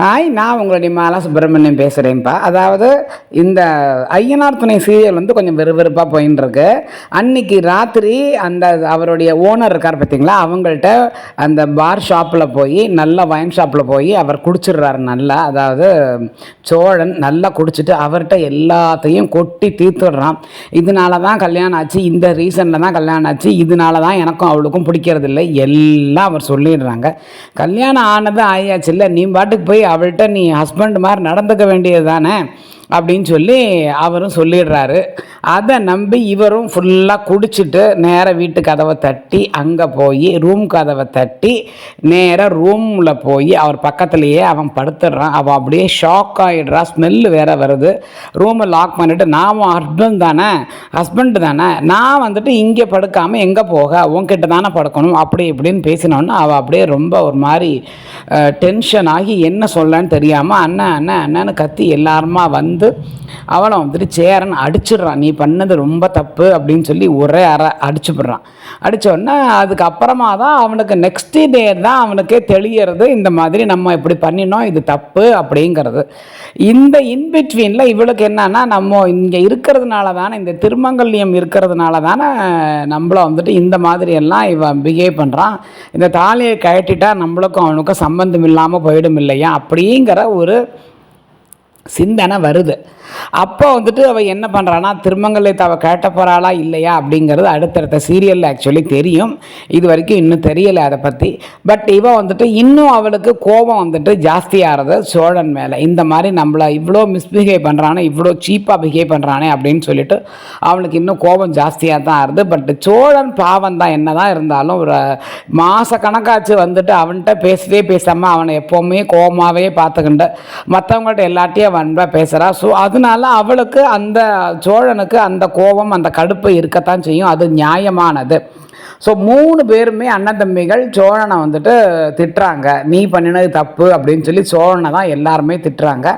Hi நான் உங்களுடைய மாலா சுப்பிரமணியம் பேசுகிறேன்ப்பா அதாவது இந்த ஐயனார் துணை சீரியல் வந்து கொஞ்சம் விறுவிறுப்பாக போயின்னு இருக்கு அன்னைக்கு ராத்திரி அந்த அவருடைய ஓனர் இருக்கார் பார்த்தீங்களா அவங்கள்ட்ட அந்த பார் ஷாப்பில் போய் நல்ல வைன் ஷாப்பில் போய் அவர் குடிச்சிடுறாரு நல்லா. அதாவது சோழன் நல்லா குடிச்சிட்டு அவர்கிட்ட எல்லாத்தையும் கொட்டி தீர்த்துடுறான். இதனால தான் கல்யாணம் ஆச்சு இந்த ரீசனில் தான் கல்யாணம் ஆச்சு இதனால தான் எனக்கும் அவளுக்கும் பிடிக்கிறது இல்லை எல்லாம் அவர் சொல்லிடுறாங்க. கல்யாணம் ஆனது ஆயாச்சு இல்லை நீ பாட்டுக்கு போய் அவள்கிட்ட நீ ஹஸ்பண்ட் மாதிரி நடந்துக்க வேண்டியது தானே அப்படின்னு சொல்லி அவரும் சொல்லிடுறாரு. அதை நம்பி இவரும் ஃபுல்லாக குடிச்சிட்டு நேராக வீட்டு கதவை தட்டி அங்கே போய் ரூம் கதவை தட்டி நேராக ரூமில் போய் அவர் பக்கத்துலேயே அவன் படுத்துடுறான். அவள் அப்படியே ஷாக் ஆகிடுறா ஸ்மெல்லு வேற வருது. ரூமை லாக் பண்ணிவிட்டு நான் ஹஸ்பண்ட் தானே? ஹஸ்பண்டு தானே? நான் வந்துட்டு இங்கே படுக்காமல் எங்கே போக? உன்கிட்ட தானே படுக்கணும்? அப்படி இப்படின்னு பேசினோன்னு அவள் அப்படியே ரொம்ப ஒரு மாதிரி டென்ஷன் ஆகி என்ன சொல்லன்னு தெரியாமல் அண்ணன் அண்ணன் அண்ணன்னு கத்தி எல்லாருமா வந்து அவனை வந்துட்டு சேரன் அடிச்சிடுறான். நீ பண்ணது ரொம்ப தப்பு அப்படின்னு சொல்லி ஒரே அற அடிச்சுப்படுறான் அடித்தோடனே அதுக்கப்புறமா தான் அவனுக்கு நெக்ஸ்ட் டே தான் அவனுக்கே தெளியறது இந்த மாதிரி நம்ம இப்படி பண்ணினோம் இது தப்பு அப்படிங்கிறது. இந்த இன்பிட்வீனில் இவளுக்கு என்னன்னா நம்ம இங்கே இருக்கிறதுனால தானே இந்த திருமங்கல்யம் இருக்கிறதுனால தானே நம்மளை வந்துட்டு இந்த மாதிரி எல்லாம் இவன் பிஹேவ் பண்ணுறான் இந்த தாலியை கழட்டிட்டா நம்மளுக்கும் அவனுக்கும் சம்பந்தம் இல்லாமல் போயிடும் இல்லையா? அப்படிங்கிற ஒரு சிந்தனை வருது. அப்போ வந்துட்டு அவள் என்ன பண்ணுறான்னா திருமங்கலை அவள் கேட்ட போகிறாளா இல்லையா அப்படிங்கிறது அடுத்தடுத்த சீரியலில் ஆக்சுவலி தெரியும். இது வரைக்கும் இன்னும் தெரியலை அதை பற்றி பட் இவன் வந்துட்டு இன்னும் அவளுக்கு கோபம் வந்துட்டு ஜாஸ்தியாகிறது சோழன் மேலே. இந்த மாதிரி நம்மளை இவ்வளோ மிஸ்பிஹேவ் பண்ணுறானே இவ்வளோ சீப்பாக பிஹேவ் பண்ணுறானே அப்படின்னு சொல்லிட்டு அவனுக்கு இன்னும் கோபம் ஜாஸ்தியாக தான் ஆகுது பட் சோழன் பாவம் தான் என்ன தான் இருந்தாலும் ஒரு மாத கணக்காச்சு வந்துட்டு அவன்கிட்ட பேசவே பேசாமல் அவனை எப்போவுமே கோபமாகவே பார்த்துக்கிண்டு மற்றவங்கள்ட்ட எல்லாட்டையும் அன்பாக பேசுகிறா ஸோ அதனால அவளுக்கு அந்த சோழனுக்கு அந்த கோபம் அந்த கடுப்பு இருக்கத்தான் செய்யும். அது நியாயமானது. ஸோ மூணு பேருமே அண்ணன் தம்பிகள் சோழனை வந்துட்டு திட்டுறாங்க. நீ பண்ணினது தப்பு அப்படின்னு சொல்லி சோழனை தான் எல்லாருமே திட்டுறாங்க.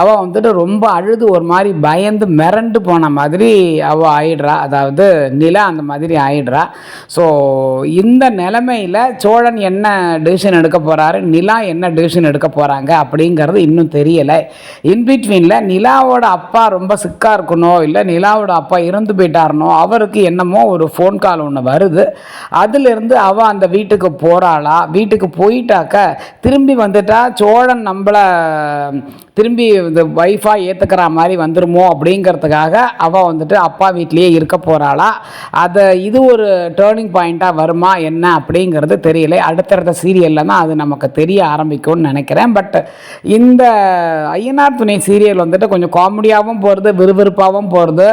அவள் வந்துட்டு ரொம்ப அழுது ஒரு மாதிரி பயந்து மிரண்டு போன மாதிரி அவள் ஆயிடுறா. அதாவது நிலா அந்த மாதிரி ஆயிடுறா. ஸோ இந்த நிலைமையில் சோழன் என்ன டிசிஷன் எடுக்க போகிறாரு நிலா என்ன டிசிஷன் எடுக்க போகிறாங்க அப்படிங்கிறது இன்னும் தெரியலை. இன்பிட்வீனில் நிலாவோட அப்பா ரொம்ப சிக்காக இருக்கணும். இல்லை நிலாவோட அப்பா இறந்து போயிட்டாருனோ அவருக்கு என்னமோ ஒரு ஃபோன் கால் ஒன்று வருது. அதுலேருந்து அவள் அந்த வீட்டுக்கு போகிறாளா வீட்டுக்கு போயிட்டாக்க திரும்பி வந்துட்டா சோழன் நம்மளை திரும்பி இந்த ஒய்ஃபாக ஏற்றுக்கிற மாதிரி வந்துருமோ அப்படிங்கிறதுக்காக அவள் வந்துட்டு அப்பா வீட்லேயே இருக்க போகிறாளா அதை இது ஒரு டேர்னிங் பாயிண்ட்டாக வருமா? என்ன? அப்படிங்கிறது தெரியல. அடுத்தடுத்த சீரியலில் தான் அது நமக்கு தெரிய ஆரம்பிக்கும்னு நினைக்கிறேன். பட் இந்த ஐயனார் துணை சீரியல் வந்துட்டு கொஞ்சம் காமெடியாகவும் போகிறது விறுவிறுப்பாகவும் போகிறது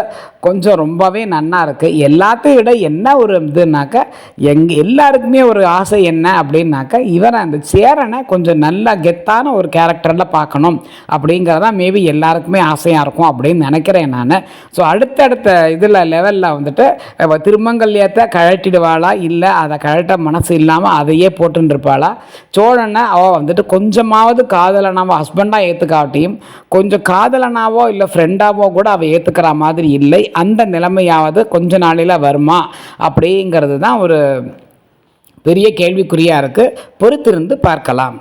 கொஞ்சம் ரொம்பவே நன்னா இருக்குது எல்லாத்தையும் விட என்ன ஒரு இதுனாக்க எங் எல்லாருக்குமே ஒரு ஆசை என்ன அப்படின்னாக்க இவரை அந்த சேரனை கொஞ்சம் நல்லா கெத்தான ஒரு கேரக்டரில் பார்க்கணும். அப்படிங்கிறதான் மேபி எல்லாருக்குமே ஆசையாக இருக்கும் அப்படின்னு நினைக்கிறேன் நான். ஸோ அடுத்தடுத்த இதில் லெவலில் வந்துட்டு திருமங்கல்யத்தை கழட்டிடுவாளா? இல்லை அதை கழட்ட மனசு இல்லாமல் அதையே போட்டுருப்பாளா சோழனை அவள் வந்துட்டு கொஞ்சமாவது காதலனாவோ ஹஸ்பண்டாக ஏற்றுக்காட்டியும் கொஞ்சம் காதலனாவோ இல்லை ஃப்ரெண்டாவோ கூட அவள் ஏற்றுக்கிற மாதிரி இல்லை. அந்த நிலைமையாவது கொஞ்ச நாளில் வருமா? அப்படிங்கிறது தான் ஒரு பெரிய கேள்விக்குறியாக இருக்குது பொறுத்திருந்து பார்க்கலாம்.